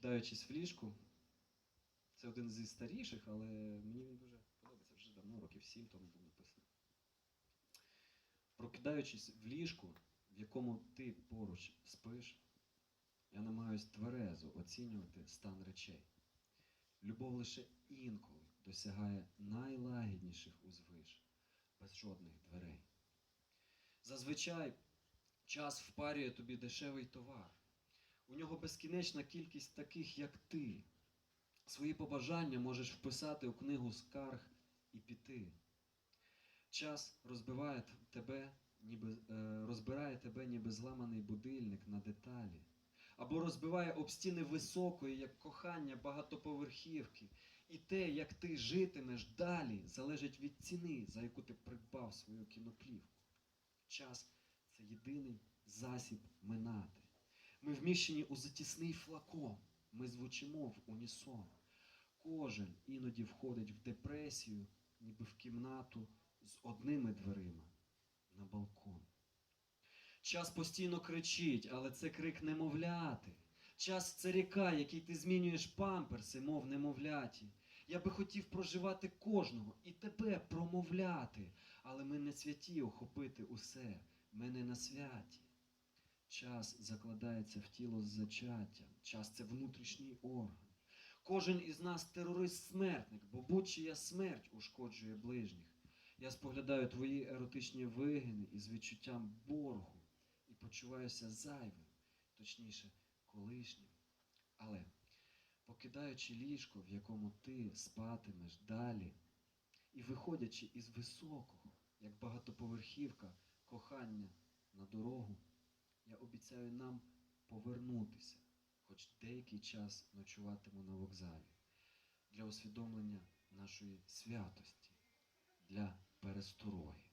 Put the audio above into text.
прокидаючись в ліжку, це один зі старіших, але мені він дуже подобається вже давно, років сім тому був написаний. Прокидаючись в ліжку, в якому ти поруч спиш, я намагаюсь тверезо оцінювати стан речей. Любов лише інколи досягає найлагідніших узвиш, без жодних дверей. Зазвичай час впарює тобі дешевий товар. У нього безкінечна кількість таких, як ти. Свої побажання можеш вписати у книгу скарг і піти. Час розбиває тебе, ніби, е, розбирає тебе, ніби зламаний будильник на деталі. Або розбиває об стіни високої, як кохання багатоповерхівки. І те, як ти житимеш далі, залежить від ціни, за яку ти придбав свою кіноплівку. Час це єдиний засіб минати. Ми вміщені у затісний флакон, ми звучимо в унісон. Кожен іноді входить в депресію, ніби в кімнату з одними дверима на балкон. Час постійно кричить, але це крик немовляти. Час це ріка, який ти змінюєш памперси, мов немовляті. Я би хотів проживати кожного і тебе промовляти, але ми не святі охопити усе, ми не на святі. Час закладається в тіло з зачаттям, час це внутрішній орган. Кожен із нас терорист-смертник, бо будь-чия смерть ушкоджує ближніх. Я споглядаю твої еротичні вигини із відчуттям боргу і почуваюся зайвим, точніше, колишнім. Але, покидаючи ліжко, в якому ти спатимеш далі, і виходячи із високого, як багатоповерхівка, кохання на дорогу, я обіцяю нам повернутися, хоч деякий час ночуватиму на вокзалі, для усвідомлення нашої святості, для перестороги.